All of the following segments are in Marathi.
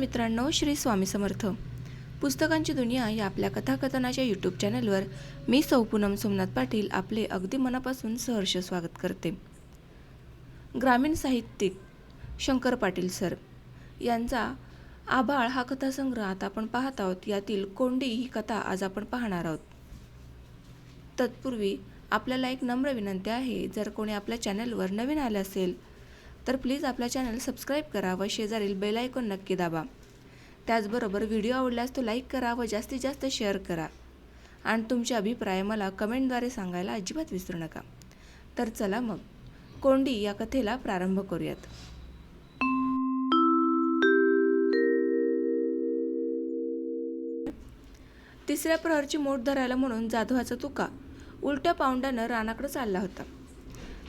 मित्रांनो श्री स्वामी समर्थ. पुस्तकांची दुनिया या आपल्या कथाकथनाच्या यूट्यूब चॅनलवर मी सौ पूनम सोमनाथ पाटील आपले अगदी मनापासून सहर्ष स्वागत करते. ग्रामीण साहित्यिक शंकर पाटील सर यांचा आभाळ हा कथासंग्रह आता आपण पाहत आहोत. यातील कोंडी ही कथा आज आपण पाहणार आहोत. तत्पूर्वी आपल्याला एक नम्र विनंती आहे जर कोणी आपल्या चॅनलवर नवीन आले असेल तर प्लीज आपला चॅनल सबस्क्राईब करा व शेजारील बेल आयकॉन नक्की दाबा. त्याचबरोबर व्हिडिओ आवडल्यास तो लाईक करा व जास्तीत जास्त शेअर करा. आणि तुमचे अभिप्राय मला कमेंटद्वारे सांगायला अजिबात विसरू नका. तर चला मग कोंडी या कथेला प्रारंभ करूयात. तिसऱ्या प्रहरची मोठ धरायला म्हणून जाधवाचा तुका उलट्या पाऊंडानं रानाकडे चालला होता.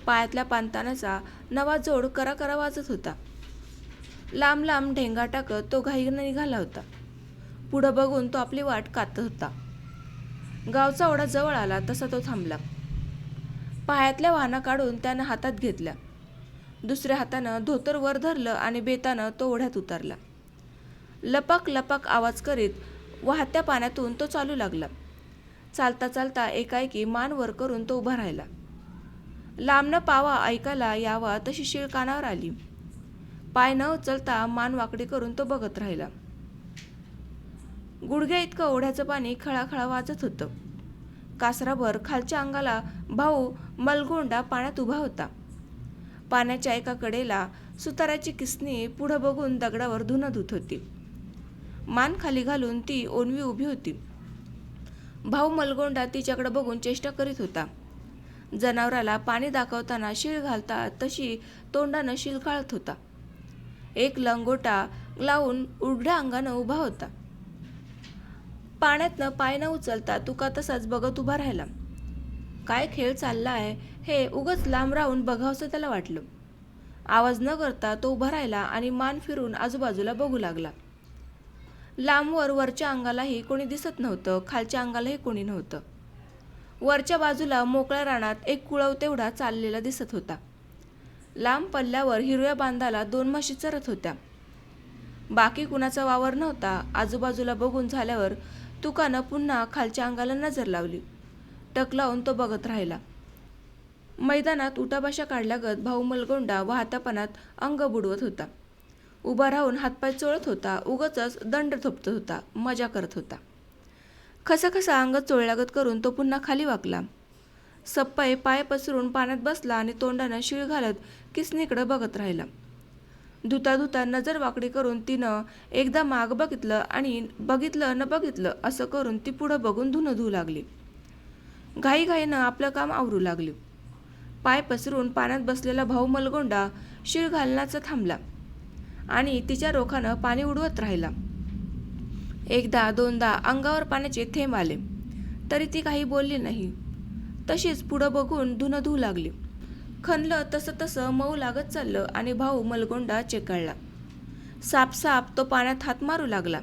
पायातल्या पानतानाचा नवा जोड करा करा वाजत होता. लांब लांब ढेंगा टाकत तो घाईनं निघाला होता. पुढं बघून तो आपली वाट कातत होता. गावचा ओढा जवळ आला तसा तो थांबला. पायातल्या वाहना काढून त्यानं हातात घेतल्या. दुसऱ्या हातानं धोतर वर धरलं आणि बेतानं तो ओढ्यात उतरला. लपक लपक आवाज करीत वाहत्या पाण्यातून तो चालू लागला. चालता चालता एकाएकी मान वर करून तो उभा राहिला. लांबनं पावा ऐकायला यावा तशी शिळ कानावर आली. पाय न उचलता मान वाकडी करून तो बघत राहिला. गुडघ्या इतकं ओढ्याचं पाणी खळाखळा वाजत होतं. कासराभर खालच्या अंगाला भाऊ मलगोंडा पाण्यात उभा होता. पाण्याच्या एका कडेला सुताराची किसनी पुढं बघून दगडावर धुनं धुत होती. मान खाली घालून ती ओनवी उभी होती. भाऊ मलगोंडा तिच्याकडे बघून चेष्टा करीत होता. जनावराला पाणी दाखवताना शिळ घालता तशी तोंडानं शिळ काढत होता. एक लंगोटा लावून उघड्या अंगानं उभा होता. पाण्यातनं पाय न उचलता तुका तसाच बघत उभा राहिला. काय खेळ चालला आहे हे उगच लांब राहून बघावसं त्याला वाटलं. आवाज न करता तो उभा राहिला आणि मान फिरून आजूबाजूला बघू लागला. लांबवर वरच्या अंगालाही कोणी दिसत नव्हतं खालच्या अंगालाही कोणी नव्हतं. वरच्या बाजूला मोकळ्या रानात एक कुळव तेवढा चाललेला दिसत होता. लांब पल्ल्यावर हिरव्या बांधाला दोन म्हशी चरत होत्या. बाकी कुणाचा वावर नव्हता आजूबाजूला बघून झाल्यावर तुकानं पुन्हा खालच्या अंगाला नजर लावली. टक लावून तो बघत राहिला. मैदानात उठाभाषा काढल्यागत भाऊ मलगोंडा वाहतापणात अंग बुडवत होता. उभा राहून हातपाय चोळत होता उगच दंड थोपत होता मजा करत होता. खसाखसा अंग चोळल्यागत करून तो पुन्हा खाली वाकला. सप्पाई पाय पसरून पाण्यात बसला आणि तोंडानं शिळ घालत किसनीकडं बघत राहिला. धुता धुता नजर वाकडी करून तिनं एकदा माग बघितलं आणि बघितलं न बघितलं असं करून ती पुढं बघून धुणं धुऊ लागली. घाईघाईनं आपलं काम आवरू लागली. पाय पसरून पाण्यात बसलेला भाऊ मलगोंडा शिळ घालण्याचा थांबला आणि तिच्या रोखानं पाणी उडवत राहिला. एकदा दोनदा अंगावर पाण्याचे थेंब आले. तरी ती काही बोलली नाही. तशीच पुढं बघून धुनं धुऊ लागली. खणलं तसं तसं मऊ लागत चाललं आणि भाऊ मलगोंडा चेकाळला. सापसाप तो पाण्यात हात मारू लागला.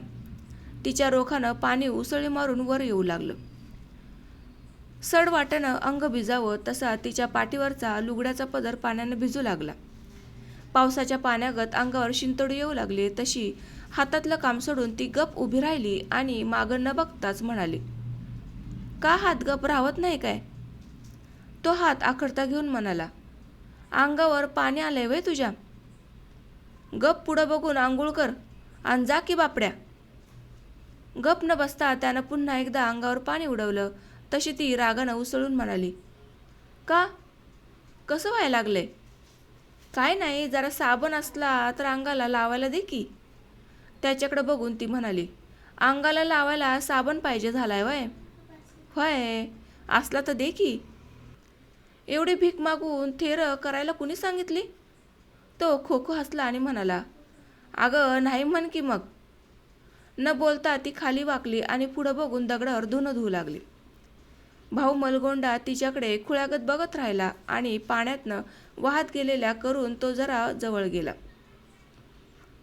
तिच्या रोखानं पाणी उसळी मारून वर येऊ लागलं. सड वाटणं अंग भिजावं तसा तिच्या पाठीवरचा लुगड्याचा पदर पाण्यानं भिजू लागला. पावसाच्या पाण्यागत अंगावर शिंतोडी येऊ लागले तशी हातातलं काम सोडून ती गप उभी राहिली आणि मागं न बघताच म्हणाली का हात गप राहत नाही काय? तो हात आखडता घेऊन म्हणाला अंगावर पाणी आलंय वय तुझ्या? गप पुढं बघून आंघोळ कर आणि जा की बापड्या. गप न बसता त्यानं पुन्हा एकदा अंगावर पाणी उडवलं तशी ती रागानं उसळून म्हणाली का? कसं व्हायला लागलंय? काय नाही जरा साबण असला तर अंगाला लावायला दे की. त्याच्याकडे बघून ती म्हणाली अंगाला लावायला साबण पाहिजे झालाय वय. होय असला तर दे की. एवढी भीक मागून थेर करायला कुणी सांगितली? तो खो खो हसला आणि म्हणाला अगं नाही म्हण की मग. न बोलता ती खाली वाकली आणि पुढं बघून दगडावर धुणं धुवू लागली. भाऊ मलगोंडा तिच्याकडे खुळ्यागत बघत राहिला आणि पाण्यातनं वाहत गेलेल्या करून तो जरा जवळ गेला.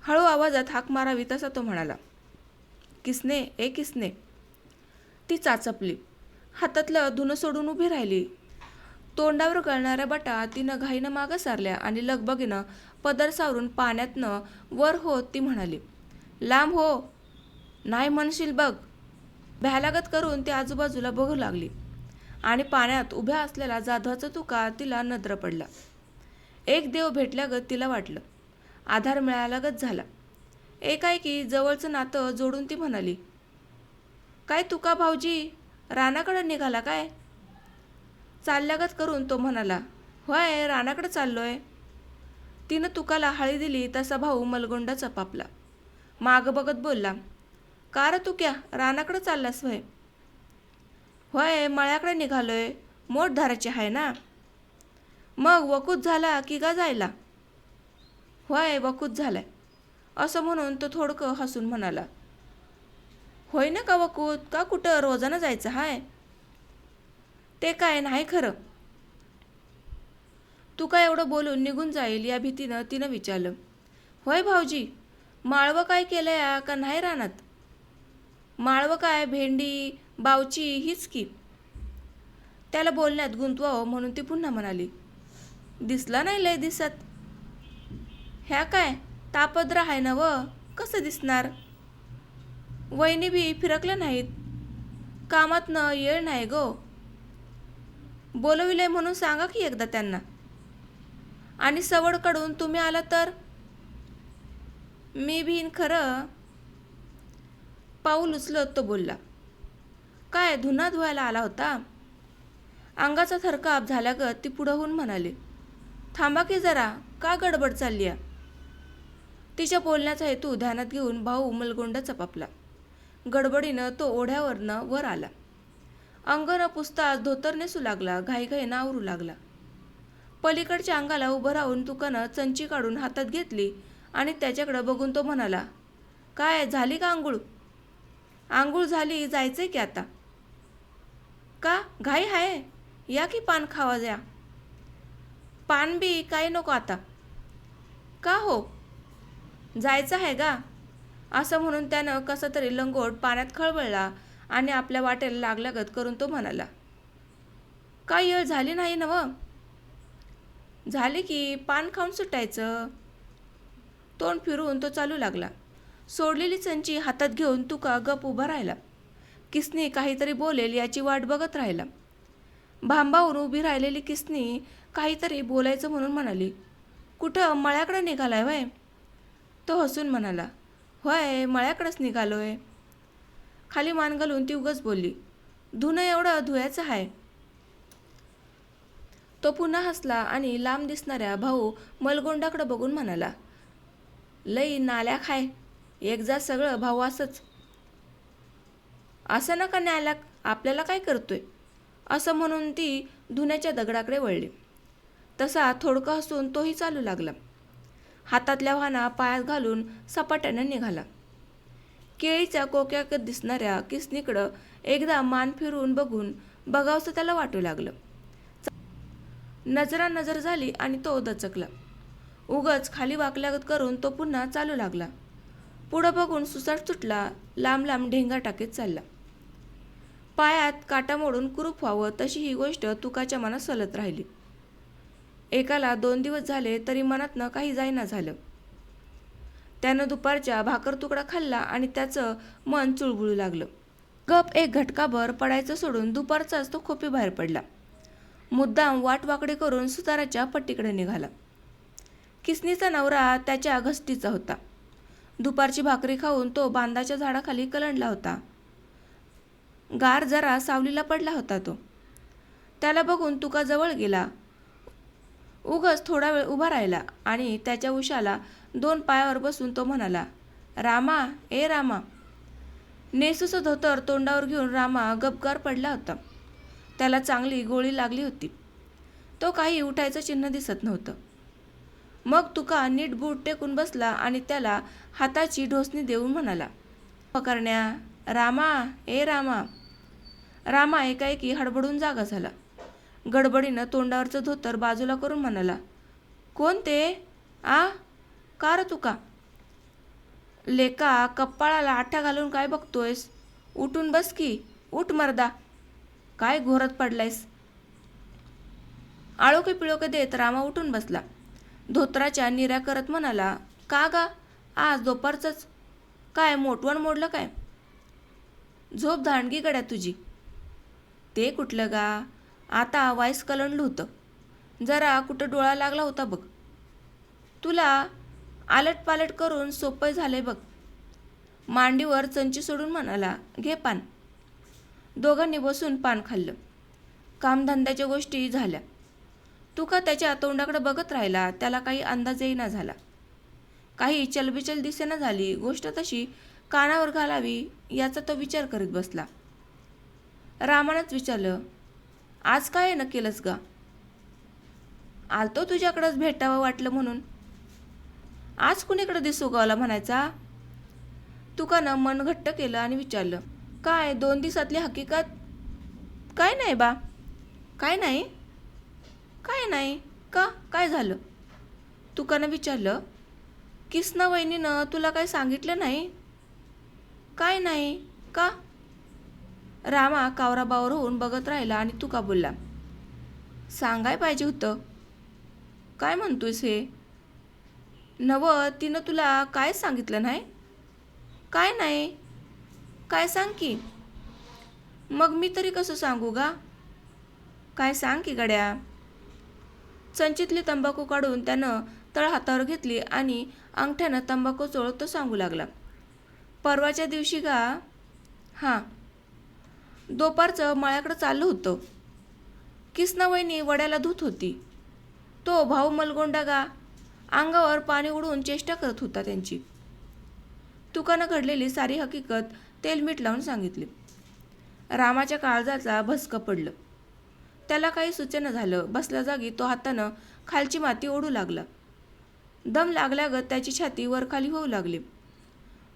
हळू आवाजात हाक मारावी तसा तो म्हणाला. किसने? ए किसने? ती चाचपली. हातातलं धुणं सोडून उभी राहिली. तोंडावर गळणाऱ्या बटा तिनं घाईनं मागं सारल्या आणि लगबगीनं पदर सावरून पाण्यातनं वर होत ती म्हणाली लांब हो. नाही म्हणशील बघ. भ्यालागत करून ती आजूबाजूला बघू लागली आणि पाण्यात उभ्या असलेला जाधवाचा तुका तिला नद्र पडला. एक देव भेटल्यागत तिला वाटलं आधार मिळालागत झाला. एकाएकी जवळचं नातं जोडून ती म्हणाली काय तुका भाऊजी रानाकडं निघाला काय? चालल्यागत करून तो म्हणाला होय रानाकडं चाललोय. तिनं तुकाला हळी दिली तसा भाऊ मलगोंडा चपापला. माग बघत बोलला का रे तुक्या रानाकडं चाललास होय होय मळ्याकडे निघालोय मोठ धाराची आहे ना. मग वकूत झाला की गा जायला. होय वकूत झालाय. असं म्हणून तो थोडकं हसून म्हणाला होय ना का वकूत? का कुठं रोजानं जायचं हाय? ते काय नाही खरं. तू काय एवढं बोलून निघून जाईल या भीतीनं? तिनं विचारलं. होय भाऊजी माळवं काय केलं या का नाही रानात? माळवं काय भेंडी बावची हीच की? त्याला बोलण्यात गुंतवावं म्हणून ती पुन्हा म्हणाली दिसला नाही लय दिसत. ह्या काय? तापद्र आहे ना व? कसं दिसणार? वहिनी बी फिरकल्या नाहीत. कामातनं येळ नाही गो. बोलविले म्हणून सांगा की एकदा त्यांना. आणि सवडकडून तुम्ही आला तर? मी भीन खरं. पाऊल उचलत तो बोलला. काय धुना धुवायला आला होता? अंगाचा थरकाप झाल्यागत ती पुढं होऊन म्हणाली. थांबा की जरा का गडबड चालली आहे? तिच्या बोलण्याचा हेतू ध्यानात घेऊन भाऊ उमलगोंड चपापला. गडबडीनं तो ओढ्यावरनं वर आला. अंग न पुसताच धोतर नेसू लागला घाईघाईनं आवरू लागला. पलीकडच्या अंगाला उभं राहून तुकानं चंची काढून हातात घेतली आणि त्याच्याकडं बघून तो म्हणाला काय झाली का आंघोळ? आंघोळ झाली जायचंय की आता? का घाई आहे या की पान खावा द्या? पान बी काही नको आता. का हो? जायचं आहे का? असं म्हणून त्यानं कसं तरी लंगोट पाण्यात खळबळला आणि आपल्या वाटेला लागल्यागत करून तो म्हणाला काय येळ झाली नाही नव व झाली की पान खाऊन सुटायचं. तोंड फिरून तो चालू लागला. सोडलेली चंची हातात घेऊन तुका गप उभा राहिला. किसनी काहीतरी बोलेल याची वाट बघत राहिला. भांबावरून उभी राहिलेली किसनी काहीतरी बोलायचं म्हणून म्हणाली कुठं मळ्याकडे निघालाय वय तो हसून म्हणाला होय मळ्याकडंच निघालो आहे खाली मान घालून ती उगच बोलली धुणं एवढं धुयाचं आहे तो पुन्हा हसला आणि लांब दिसणाऱ्या भाऊ मलगोंडाकडं बघून म्हणाला लई नाल्या खाय एकदा सगळं भाऊ असंच. असं नका न्यायला आपल्याला काय करतोय? असं म्हणून ती धुण्याच्या दगडाकडे वळली. तसा थोडकं हसून तोही चालू लागला. हातातल्या वाहना पायात घालून सपाट्यानं निघाला. केळीच्या कोक्याकत दिसणाऱ्या किसनीकडं एकदा मान फिरून बघून बघावसं त्याला वाटू लागलं. नजरा नजर झाली आणि तो दचकला. उगच खाली वाकल्यागत करून तो पुन्हा चालू लागला. पुढं बघून सुसाट सुटला लांब लांब ढेंगा टाकीत चालला. पायात काटा मोडून कुरूप व्हावं तशी ही गोष्ट तुकाच्या मनात सलत राहिली. एकाला दोन दिवस झाले तरी मनातनं काही जाईना झालं. त्यानं दुपारच्या भाकर तुकडा खाल्ला आणि त्याचं मन चुळबुळू लागलं. गप एक घटकाभर पडायचं सोडून दुपारचाच तो खोपी बाहेर पडला. मुद्दाम वाटवाकडे करून सुताराच्या पट्टीकडे निघाला. किसनीचा नवरा त्याच्या घस्टीचा होता. दुपारची भाकरी खाऊन तो बांधाच्या झाडाखाली कलंडला होता. गार जरा सावलीला पडला होता तो. त्याला बघून तुका जवळ गेला. उगच थोडा वेळ उभा राहिला आणि त्याच्या उशाला दोन पायावर बसून तो म्हणाला रामा ए रामा. नेसूचं धोतर तोंडावर घेऊन रामा गबगार पडला होता. त्याला चांगली गोळी लागली होती. तो काही उठायचं चिन्ह दिसत नव्हतं. मग तुका नीट बूट टेकून बसला आणि त्याला हाताची ढोसणी देऊन म्हणाला पकरण्या रामा ए रामा. रामा एकाएकी हडबडून जागा झाला. गडबडीनं तोंडावरचं धोतर बाजूला करून म्हणाला कोण ते? आ? का रे तुका लेका कप्पाळाला आठा घालून काय बघतोयस? उठून बस की उठ मर्दा. काय घोरत पडलायस? आळोके पिळोके देत रामा उठून बसला. धोत्राच्या निऱ्या करत म्हणाला का गा? आज दुपारचंच काय मोटवण मोडलं काय? झोप धांडगी गड्या तुझी. ते कुठलं गा? आता वाईस कलंडलं होतं. जरा कुठं डोळा लागला होता बघ. तुला आलट पालट करून सोपं झालंय बघ. मांडीवर चंची सोडून म्हणाला घे पान. दोघांनी बसून पान खाल्लं. कामधंद्याच्या गोष्टी झाल्या. तुका त्याच्या तोंडाकडे बघत राहिला त्याला काही अंदाज येईना झाला. काही चलबिचल दिसेना झाली गोष्ट तशी कानावर घालावी याचा तो विचार करीत बसला. रामानंच विचारलं आज काय न केलंस गा? आलतो तुझ्याकडंच भेटावं वाटलं म्हणून. आज कुणीकडे दिसू गावला म्हणायचा? तुकानं मन घट्ट केलं आणि विचारलं काय दोन दिवसातली हकीकत? काय नाही बा. काय नाही? काय नाही. का? काय झालं? तुकानं विचारलं किसना वहिनीनं तुला काय सांगितलं नाही? काय नाही. का? रामा कावराबावर होऊन बघत राहिला आणि तुका बोलला सांगाय पाहिजे होतं. काय म्हणतोयस हे? नवं तिनं तुला काय सांगितलं नाही? काय नाही? काय सांग की? मग मी तरी कसं सांगू गा? काय सांग की गड्या? संचितली तंबाखू काढून त्यानं तळ हातावर घेतली आणि अंगठ्यानं तंबाखू चोळत तो सांगू लागला परवाच्या दिवशी गा. हां दुपारचं मळ्याकडं चाललं होतं. किसनावहिनी वड्याला धुत होती. तो भाऊ मलगोंडा गा अंगावर पाणी उडून चेष्टा करत होता त्यांची. तुकानं घडलेली सारी हकीकत तेल मीठ लावून सांगितली. रामाच्या काळजाचा भस्क पडलं. त्याला काही सूचना झालं. बसल्या जागी तो हातानं खालची माती ओढू लागला. दम लागल्यागत त्याची छाती वरखाली होऊ लागली.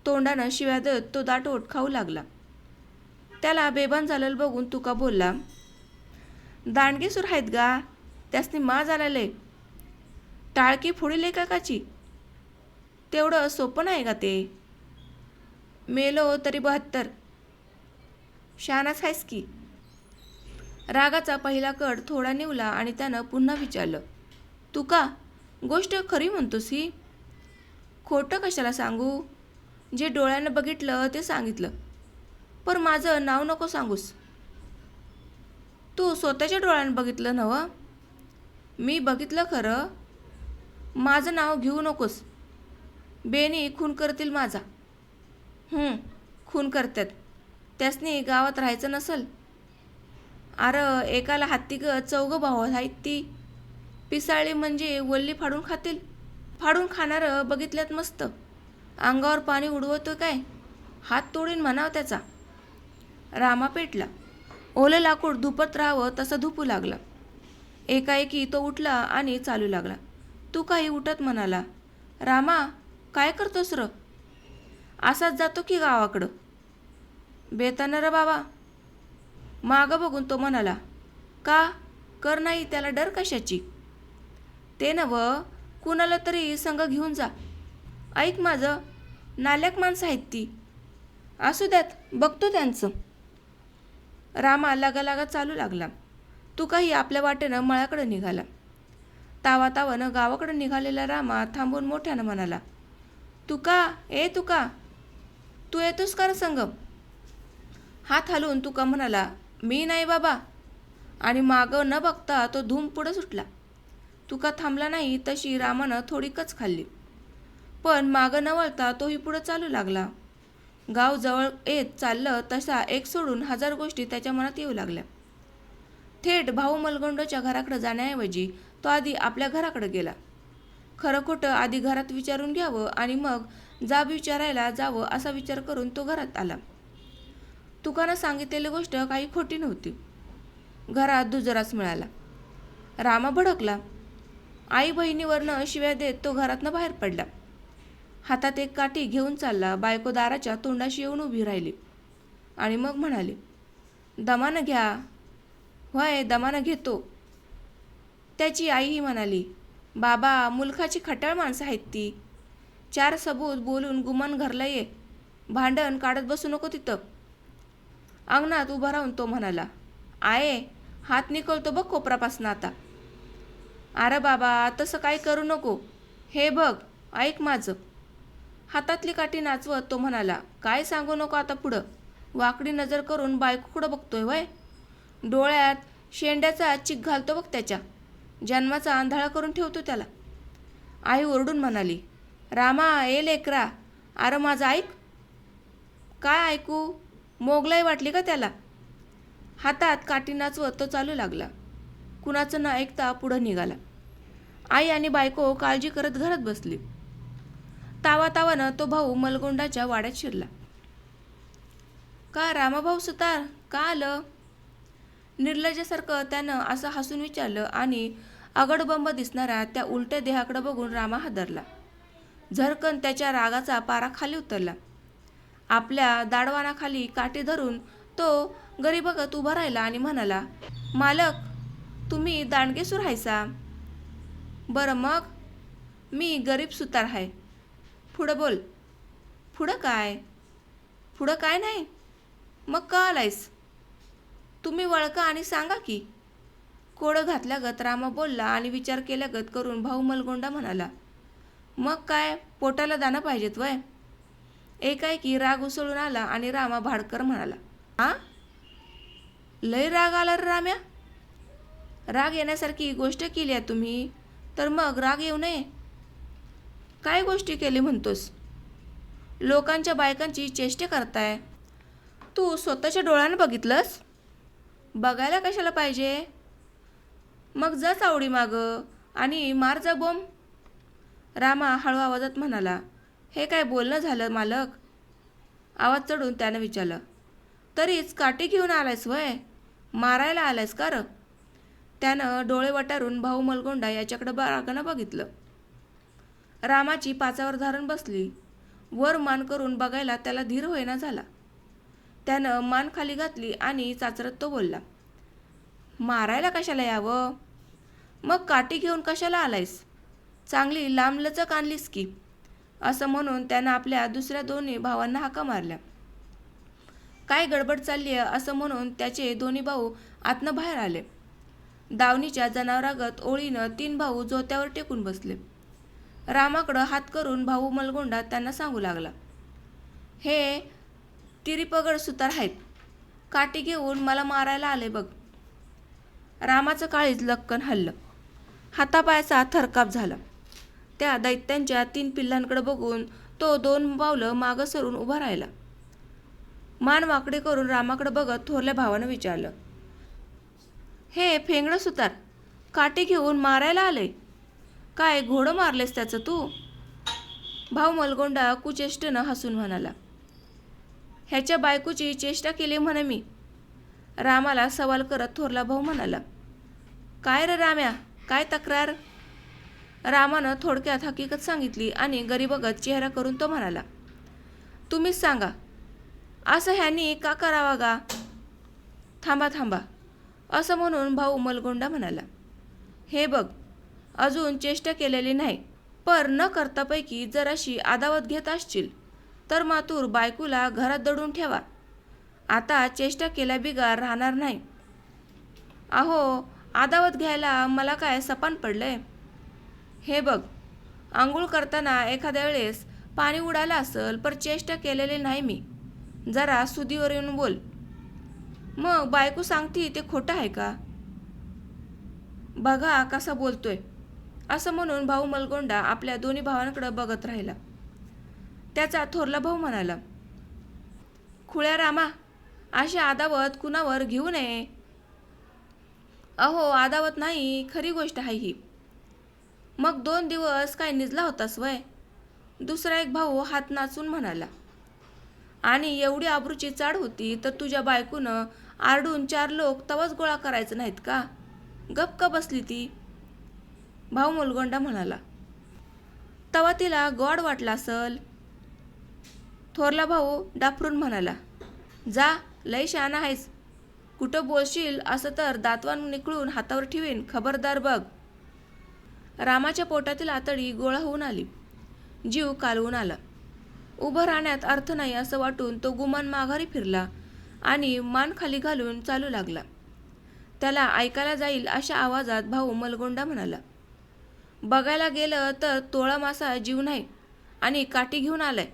तोंडानं शिव्या देत तो दाटोट खाऊ लागला. त्याला बेभान झालेलं बघून तुका बोलला दांडगेसूर आहेत गा त्यासनी मा झालेले टाळकी फोडील का काची? तेवढं सोपं नाही का ते? मेलो तरी बहात्तर. शानाच आहेस की. रागाचा पहिला कड थोडा निवला आणि त्यानं पुन्हा विचारलं तू का गोष्ट खरी म्हणतोस ही? खोटं कशाला सांगू? जे डोळ्यानं बघितलं ते सांगितलं. पर माझं नाव नको सांगूस. तू स्वतःच्या डोळ्यानं बघितलं नवं मी बघितलं खरं? माझं नाव घेऊ नकोस. बेनी खून करतील माझा. खून करतात. त्यासनी गावात राहायचं नसल? अरे एकाला हत्ती ग चौघं भाऊ आहेत ती. पिसाळी म्हणजे वल्ली फाडून खातील. फाडून खाणारं बघितल्यात मस्त. अंगावर पाणी उडवतो काय? हात तोडीन म्हणावं त्याचा. रामा पेटला ओलं लाकूड धुपत राहावं तसं धुपू लागला. एकाएकी तो उठला आणि चालू लागला. तू काही उठत म्हणाला. रामा काय करतोस र? असाच जातो की गावाकडं? बेताना र बाबा. मागं बघून तो म्हणाला का? कर नाही त्याला डर कशाची? ते नव कुणाला तरी संघ घेऊन जा. ऐक माझं नाल्याक माणसं आहेत ती. असू द्यात बघतो त्यांचं. रामा लागा चालू लागला. तू काही आपल्या वाटेनं मळ्याकडे निघाला. तावा तावानं गावाकडे निघालेला रामा थांबून मोठ्यानं म्हणाला तुका ए तुका तू येतोस का संगम? हात हलवून तुका म्हणाला मी नाही बाबा. आणि मागं न बघता तो धूम पुढं सुटला. तुका थांबला नाही तशी रामानं थोडी कच खाल्ली. पण मागं न वळता तोही पुढं चालू लागला. गाव जवळ येत चाललं तसा एक सोडून हजार गोष्टी त्याच्या मनात येऊ लागल्या. थेट भाऊ मलगोंडोच्या घराकडे जाण्याऐवजी तो आधी आपल्या घराकडे गेला. खरं खोटं आधी घरात विचारून घ्यावं आणि मग जाब विचारायला जावं असा विचार करून तो घरात आला. तुकानं सांगितलेली गोष्ट काही खोटी नव्हती. घरात दुजराच मिळाला. रामा भडकला. आई बहिणीवरनं शिव्या देत तो घरातनं बाहेर पडला. हातात एक काठी घेऊन चालला बायको दाराच्या तोंडाशी येऊन उभी राहिली. आणि मग म्हणाली दमानं घ्या. होय दमानं घेतो. त्याची आईही म्हणाली बाबा मुलखाची खटाळ माणसं आहेत ती. चार सबूत बोलून गुमान घरला ये. भांडण काढत बसू नको तिथं. अंगणात उभा राहून तो म्हणाला आये हात निकलतो बघ कोपरापासून आता. अरे बाबा तसं काय करू नको. हे बघ ऐक माझं. हातातली काठी नाचवत तो म्हणाला काय सांगू नको आता पुढं? वाकडी नजर करून बायकोकडं बघतोय वय? डोळ्यात शेंड्याचा चिक घालतो बघ त्याच्या. जन्माचा आंधळा करून ठेवतो त्याला. आई ओरडून म्हणाली रामा ए लेकरा अरे माझं ऐक. काय ऐकू? मोगलाई वाटली का त्याला? हातात काठी नाचवत तो चालू लागला. कुणाचं न ऐकता पुढं निघाला. आई आणि बायको काळजी करत घरात बसली. तावा तावानं तो भाऊ मलगोंडाच्या वाड्यात शिरला. का रामाभाऊ सुतार? का आलं? निर्लज्यासारखं त्यानं असं हसून विचारलं आणि अगडबंब दिसणाऱ्या त्या उलट्या देहाकडं बघून रामा हादरला. झरकन त्याच्या रागाचा पारा खाली उतरला. आपल्या दाडवानाखाली काठी धरून तो गरीबगत उभा राहिला आणि म्हणाला मालक तुम्ही दांडगेसूर हायसा? बरं मग मी गरीब सुतार आहे पुढं बोल. पुढं काय? पुढं काय नाही? मग का आलायस? तुम्ही वळका आणि सांगा की. कोडं घातल्यागत रामा बोलला आणि विचार केल्यागत करून भाऊ मलगोंडा म्हणाला मग काय? पोटाला दाणं पाहिजेत वय. एकाएकी राग उसळून आला आणि रामा भाडकर म्हणाला आ? लय राग आला रे राम्या? राग येण्यासारखी गोष्ट केली आहे तुम्ही तर मग राग येऊ नये. काय गोष्टी केली म्हणतोस? लोकांच्या बायकांची चेष्टे करताय. तू स्वतःच्या डोळ्यानं बघितलंस? बघायला कशाला पाहिजे? मग जा चावडी माग आणि मार जा बोंब. रामा हळू आवाजात म्हणाला हे काय बोलणं झालं मालक? आवाज चढून त्यानं विचारलं तरीच काठी घेऊन आलायस वय? मारायला आलायस का र? त्यानं डोळे वटारून भाऊ मलगोंडा याच्याकडे बारागानं बघितलं. रामाची पाचावर धारण बसली. वर मान करून बघायला त्याला धीर होईना झाला. त्यानं मान खाली घातली आणि चाचरत तो बोलला मारायला कशाला यावं? मग काठी घेऊन कशाला आलायस? चांगली लांबलचक आणलीस की? असं म्हणून त्यानं आपल्या दुसऱ्या दोन्ही भावांना हाका मारल्या. काय गडबड चालली आहे असं म्हणून त्याचे दोन्ही भाऊ आतनं बाहेर आले. दावणीच्या जनावरागत ओळीनं तीन भाऊ जोत्यावर टेकून बसले. रामाकडं हात करून भाऊ मलगोंडा त्यांना सांगू लागला. हे तिरीपगड सुतार आहेत. काठी घेऊन मला मारायला आले बघ. रामाचं काळीज लक्कन हल्लं. हातापायाचा थरकाप झाला. त्या दैत्यांच्या तीन पिल्लांकडे बघून तो दोन पावलं मागं सरून उभा राहिला. मान वाकडे करून रामाकडे बघत थोरल्या भावानं विचारलं हे फेंगडं सुतार काठी घेऊन मारायला आले? काय घोडं मारलेस त्याचं तू? भाऊ मलगोंडा कुचेष्टनं हसून म्हणाला. ह्याच्या बायकोची चेष्टा केली म्हणे मी. रामाला सवाल करत थोरला भाऊ म्हणाला. काय रे राम्या? काय तक्रार? रामानं थोडक्यात हकीकत सांगितली आणि गरीबगत चेहरा करून तो म्हणाला. तुम्हीच सांगा. असं ह्यांनी का करावा गा? थांबा थांबा. असं म्हणून भाऊ मलगोंडा म्हणाला. हे बघ अजून चेष्टा केलेली नाही. पर न करतापैकी जराशी आदावत घेत असशील तर मातूर बायकोला घरात दडून ठेवा. आता चेष्टा केल्या बिगार राहणार नाही. अहो आदावत घ्यायला मला काय सपान पडलंय? हे बघ आंघोळ करताना एखाद्या वेळेस पाणी उडालं असेल पर चेष्टा केलेली नाही मी. जरा सुदीवर येऊन बोल. मग बायको सांगती ते खोटं आहे का? बघा कसा बोलतोय. असं म्हणून भाऊ मलगोंडा आपल्या दोन्ही भावांकडे बघत राहिला. त्याचा थोरला भाऊ म्हणाला खुळ्या रामा अशी आदावत कुणावर घेऊ नये? अहो आदावत नाही खरी गोष्ट आहे ही. मग दोन दिवस काय निजला होतास वय? दुसरा एक भाऊ हात नाचून म्हणाला आणि एवढी आबरूची चाड होती तर तुझ्या बायकोनं आरडून चार लोक तवाच गोळा करायचं नाहीत का? गप का बसली ती. भाऊ मुलगोंडा म्हणाला तवा तिला गॉड वाटला असल. थोरला भाऊ डाफरून म्हणाला जा लय शहाणा आहेस. कुठं बोलशील असं तर दातवान निकळून हातावर ठेवीन खबरदार बघ. रामाच्या पोटातील आतडी गोळा होऊन आली. जीव कालवून आला. उभं राहण्यात अर्थ नाही असं वाटून तो गुमान माघारी फिरला आणि मान खाली घालून चालू लागला. त्याला ऐकायला जाईल अशा आवाजात भाऊ मलगोंडा म्हणाला बघायला गेलं तर तोळा मासा जीव नाही आणि काठी घेऊन आलाय.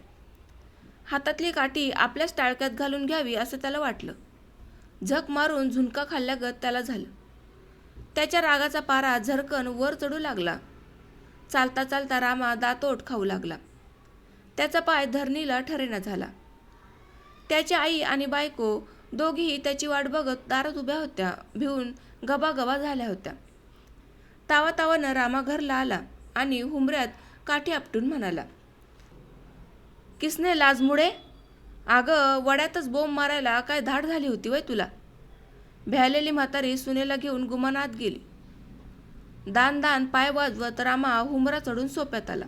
हातातली काठी आपल्याच टाळक्यात घालून घ्यावी असं त्याला वाटलं. झक मारून झुणका खाल्ल्यागत त्याला झालं. त्याच्या रागाचा पारा झरकन वर चढू लागला. चालता चालता रामा दातोट खाऊ लागला. त्याचा पाय धरणीला ठरेना झाला. त्याची आई आणि बायको दोघीही त्याची वाट बघत दारात उभ्या होत्या भिवून गबागबा झाल्या होत्या. तावा तावानं रामा घरला आला आणि हुंबऱ्यात काठी आपटून म्हणाला किसने लाजमुळे अगं वड्यातच बोंब मारायला काय धाड झाली होती वय तुला. भ्यालेली म्हातारी सुनेला घेऊन गुमानात गेली. दान दान पाय वाजवत रामा हुंबरा चढून सोप्यात आला.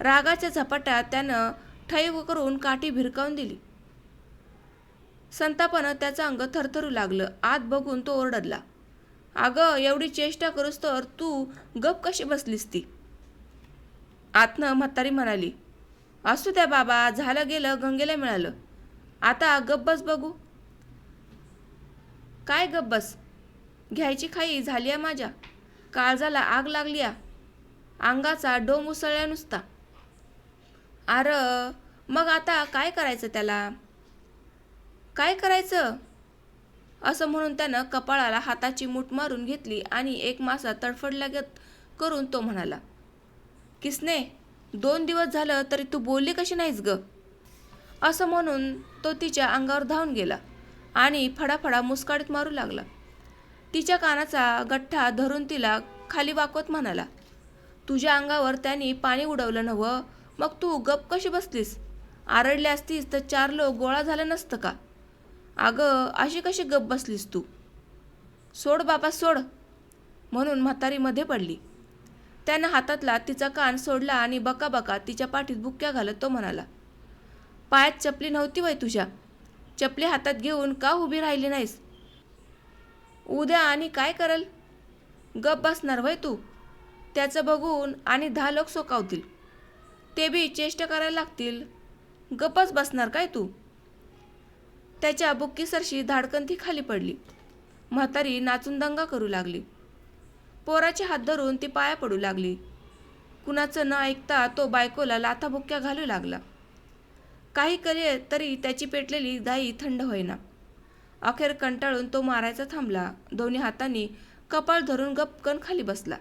रागाच्या झपाट्यात त्यानं ठैव करून काठी भिरकावून दिली. संतापानं त्याचं अंग थरथरू लागलं. आत बघून तो ओरडला अगं एवढी चेष्टा करूस तर तू गप कशी बसलीस ती? आतनं म्हातारी म्हणाली असू द्या बाबा झालं गेलं गंगेला मिळालं. आता गप बस बघू. काय गप बस? घ्यायची खाई झाली आहे माझ्या. काळजाला आग लागली आ अंगाचा डोम उसळला नुसता. अर मग आता काय करायचं त्याला? काय करायचं? असं म्हणून त्यानं कपाळाला हाताची मूठ मारून घेतली आणि एक मासा तडफडल्यागत करून तो म्हणाला किसने दोन दिवस झालं तरी तू बोलली कशी नाहीस ग? असं म्हणून तो तिच्या अंगावर धावून गेला आणि फडाफडा मुस्काळीत मारू लागला. तिच्या कानाचा गठ्ठा धरून तिला खाली वाकवत म्हणाला तुझ्या अंगावर त्यांनी पाणी उडवलं नव्हं मग तू गप कशी बसलीस? आरडली असतीस तर चार लोक गोळा झालं नसतं का? अगं अशी कशी गप बसलीस तू? सोड बाबा सोड म्हणून म्हातारी मध्ये पडली. त्यानं हातातला तिचा कान सोडला आणि बका बका तिच्या पाठीत बुक्क्या घालत तो म्हणाला पायात चपली नव्हती वय तुझ्या? चपली हातात घेऊन का उभी राहिली नाहीस? उद्या आणि काय करल? गप बसणार वय तू? त्याचं बघून आणि दहा लोक सोकावतील. ते बी चेष्टा करायला लागतील. गप्पच बसणार काय तू? त्याच्या बुक्कीसरशी धाडकन ती खाली पडली. म्हातारी नाचून दंगा करू लागली. पोराचे हात धरून ती पाया पडू लागली. कुणाचं न ऐकता तो बायकोला लाथाबुक्क्या घालू लागला. काही करे तरी त्याची पेटलेली दाई थंड होईना. अखेर कंटाळून तो मारायचा थांबला. दोन्ही हातांनी कपाळ धरून गपकन खाली बसला.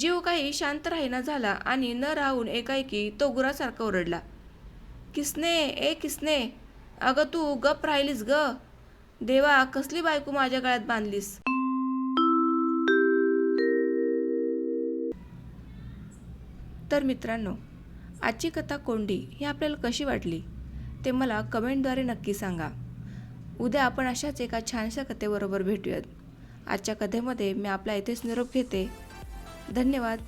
जीव काही शांत राहीना झाला आणि न राहून एकाएकी तो गुरासारखा ओरडला. किसने ए किसने? अगं तू गप राहिलीस ग. देवा कसली बायको माझ्या गळ्यात बांधलीस? तर मित्रांनो आजची कथा कोंडी ही आपल्याला कशी वाटली ते मला कमेंटद्वारे नक्की सांगा. उद्या आपण अशाच एका छानशा कथेबरोबर भेटूयात. आजच्या कथेमध्ये मी आपला इथेच निरोप घेते. धन्यवाद.